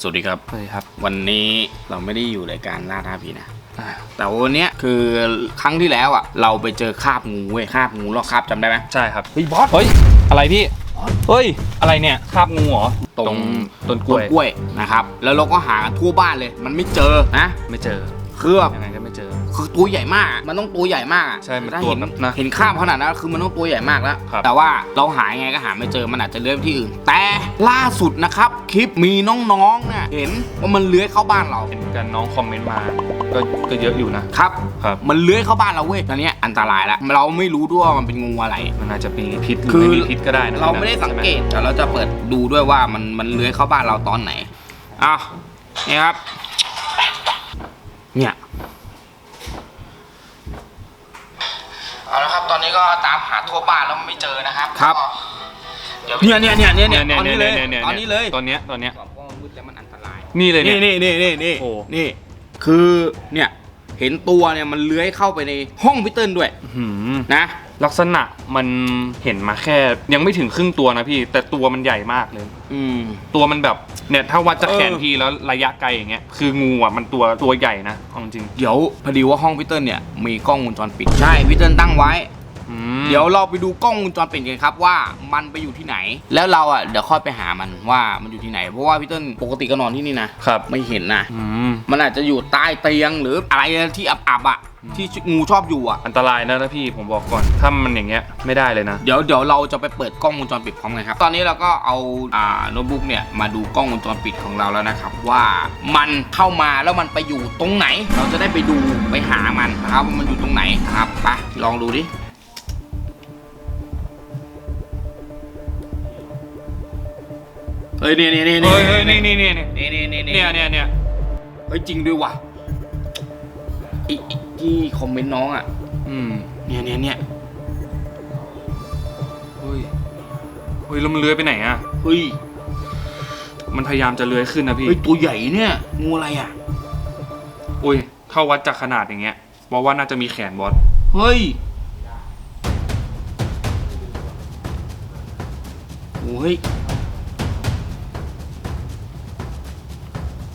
สวัสดีครับ สวัสดีครับ วันนี้เราไม่ได้อยู่รายการล่าท้าผีนะอ่าแต่วันเนี้ยคือครั้งที่แล้วอะ เราไปเจอคราบงูเว้ยคราบงูลอกคราบจำได้ไหมใช่ครับเฮ้ยบอสเฮ้ยอะไรพี่เฮ้ย อะไรเนี่ยคาบงูเหรอตรงต้นกล้วยกล้วยนะครับ แล้วเราก็หากันทั่วบ้านเลย มันไม่เจอนะไม่เจอ คือแบบยังไงก็ไม่เจอ คือตัวใหญ่มากอะมันต้องตัวใหญ่มากอะใช่มันถ้าตัวเห็นแบบนะเห็นคราบขนาดนั้นคือมันต้องตัวใหญ่มากแล้ว ครับ แต่ว่าเราหายังไงก็หาไม่เจอมันอาจจะเลื้อยไปที่อื่น แต่ล่าสุดนะครับคลิปมีน้องๆเนี่ยเห็นว่ามันเลื้อยเข้าบ้านเราเห็นกันน้องคอมเมนต์มา ก็ก็เยอะอยู่นะครับ ครับ มันเลื้อยเข้าบ้านเราเว้ยตอนเนี้ยอันตรายแล้วเราไม่รู้ด้วยว่ามันเป็นงูอะไร มันอาจจะมีพิษหรือคือไม่มีพิษก็ได้นะเราไม่ได้สังเกตแต่เราจะเปิดดูด้วยว่ามันมันเลื้อยเข้าบ้านเราตอนไหนอ้าวนี่ครับ เนี่ยเอาละครับตอนนี้ก็ตามหาทั่วบ้านแล้วไม่เจอนะครับครับเนี่ยเนี่ยเนี่ยเนี่ยเนี่เนี่ยยเนี่ยตอนนี้เลยเนี่ยตอนนี้เลยตอนเนี้ยตอนเนี้ยบอกว่ามันมืดแล้วมันอันตราย นี่เลยเนี่นี่ย นี่นี่นี่นี่โอ้ นี่คือเนี่ยเห็นตัวเนี่ยมันเลื้อยเข้าไปในห้องพี่เติ้ลด้วย หืม นะ ลักษณะมันเห็นมาแค่ยังไม่ถึงครึ่งตัวนะพี่ แต่ตัวมันใหญ่มากเลย อืม ตัวมันแบบเนี่ยถ้าวัดจากแขนเออพี่แล้วระยะไกลอย่างเงี้ยคืองูอะมันตัวตัวใหญ่นะเอาจริง เดี๋ยวพอดีว่าห้องพี่เติ้ลเนี่ยมีกล้องวงจรปิด ใช่พี่เติ้ลตั้งไว้อืม เดี๋ยวเราไปดูกล้องวงจรปิดกันครับว่ามันไปอยู่ที่ไหน แล้วเราอะเดี๋ยวค่อยไปหามันว่ามันอยู่ที่ไหน เพราะว่าพี่เติ้ลปกติก็นอนที่นี่นะครับไม่เห็นนะอืมมันอาจจะอยู่ใต้เตียงหรืออะไรที่อับๆอะที่งูชอบอยู่อะอันตรายนะนะพี่ผมบอกก่อนถ้ามันอย่างเงี้ยไม่ได้เลยนะ เดี๋ยวเดี๋ยวเราจะไปเปิดกล้องวงจรปิดพร้อมกันครับ ตอนนี้เราก็เอาอ่าโน้ตบุ๊กเนี่ยมาดูกล้องวงจรปิดของเราแล้วนะครับ ว่ามันเข้ามาแล้วมันไปอยู่ตรงไหน เราจะได้ไปดูไปหามันนะครับว่ามันอยู่ตรงไหนนะครับไปลองดูดิ เฮ้ยนี่นี่นี่เฮ้ยเฮ้ยนี่นี่นี่นี่นี่นี่นี่เนี่ยเนี่ยเนี่ยเฮ้ยจริงด้วยว่ะไอ้ไอ้ที่คอมเมนต์น้องอะอืมเนี่ยเนี่ยเนี่ยเฮ้ยเฮ้ยแล้วมันเลื้อยไปไหนอะ เฮ้ยมันพยายามจะเลื้อยขึ้นนะพี่ เฮ้ยตัวใหญ่เนี่ยงูอะไรอะ อุ้ยเข้าวัดจากขนาดอย่างเงี้ยบอกว่าน่าจะมีแขนบอสเฮ้ยโอ้ย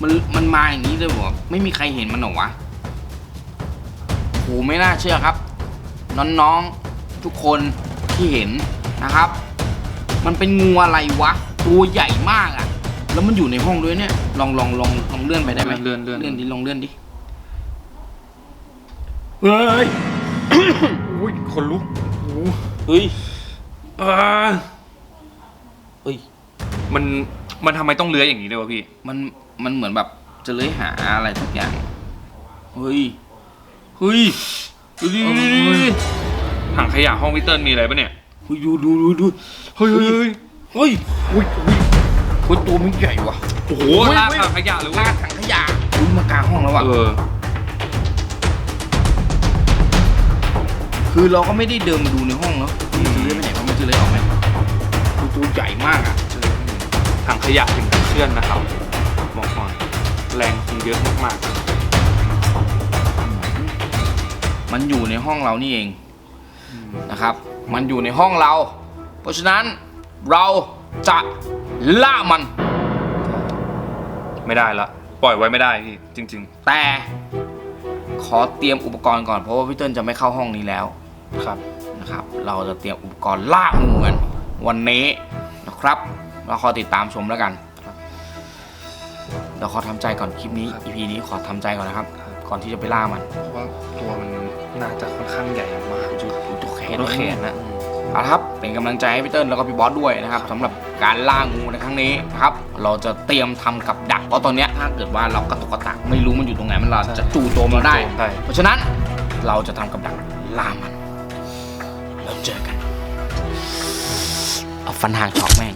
มันมันมาอย่างนี้เลยเหรอไม่มีใครเห็นมันเหรอวะโหไม่น่าเชื่อครับ น้องๆทุกคนที่เห็นนะครับ มันเป็นงูอะไรวะ ตัวใหญ่มากอะแล้วมันอยู่ในห้องด้วยเนี่ย ลองลองลองลองเลื่อนไปได้ไหมเลื่อนเลื่อน เลื่อนดิลองเลื่อนดิเฮ้ย อุ้ยคนลุกเฮ้ยอ่าเฮ้ย มัน มันทำไมต้องเลื้อยอย่างนี้ด้วยวะพี่ มันมันเหมือนแบบจะเลื้อยหาอะไรสักอย่าง เฮ้ย เฮ้ยดูดิดูดิดูดิถังขยะห้องวิเติลมีอะไรปะเนี่ย เฮ้ยดูดูดูดูเฮ้ยเฮ้ยเฮ้ยเฮ้ยอุ้ยอุ้ยเฮ้ยตัวมันใหญ่ว่ะโอ้โหเฮ้ยลากเฮ้ยถังขยะเลยลาเว้ยกถังขยะอุ้ยมากลางห้องแล้วอะ เออ คือเราก็ไม่ได้เดินมาดูในห้องเนาะมันจะเลื้อยไปไหนวะมันจะเลื้อยออกไหมคือตัวใหญ่มากอะ ถังขยะถึงกับเชื่อนนะครับบอกก่อนแรงคงเยอะมากมันอยู่ในห้องเรานี่เองๆนะครับ มันอยู่ในห้องเรา เพราะฉะนั้นเราจะล่ามันไม่ได้ละ ปล่อยไว้ไม่ได้พี่จริง แต่ขอเตรียมอุปกรณ์ก่อนเพราะว่าพี่เติ้ลจะไม่เข้าห้องนี้แล้วๆ ครับ นะครับ เราจะเตรียมอุปกรณ์ล่างูกันวันนี้นะครับ เราขอติดตามชมแล้วกันเราขอทำใจก่อนคลิปนี้ครับ EP นี้ขอทำใจก่อนนะครับครับ ก่อนที่จะไปล่ามัน เพราะว่าตัวมันน่าจะค่อนข้างใหญ่มากดูดูตัวแขนตัวแขนนะเอาละครับ เป็นกำลังใจให้พี่เติ้ลแล้วก็พี่บอสด้วยนะครับสำหรับการล่างูในครั้งนี้นะครับ เราจะเตรียมทำกับดัก เพราะตอนเนี้ยถ้าเกิดว่าเรากระตุกกระตักไม่รู้มันอยู่ตรงไหนมันเราจะจู่โจมเราได้ใช่เพราะฉะนั้นเราจะทำกับดักล่ามันแล้วเจอกัน เอาฟันหางช็อกแม่ง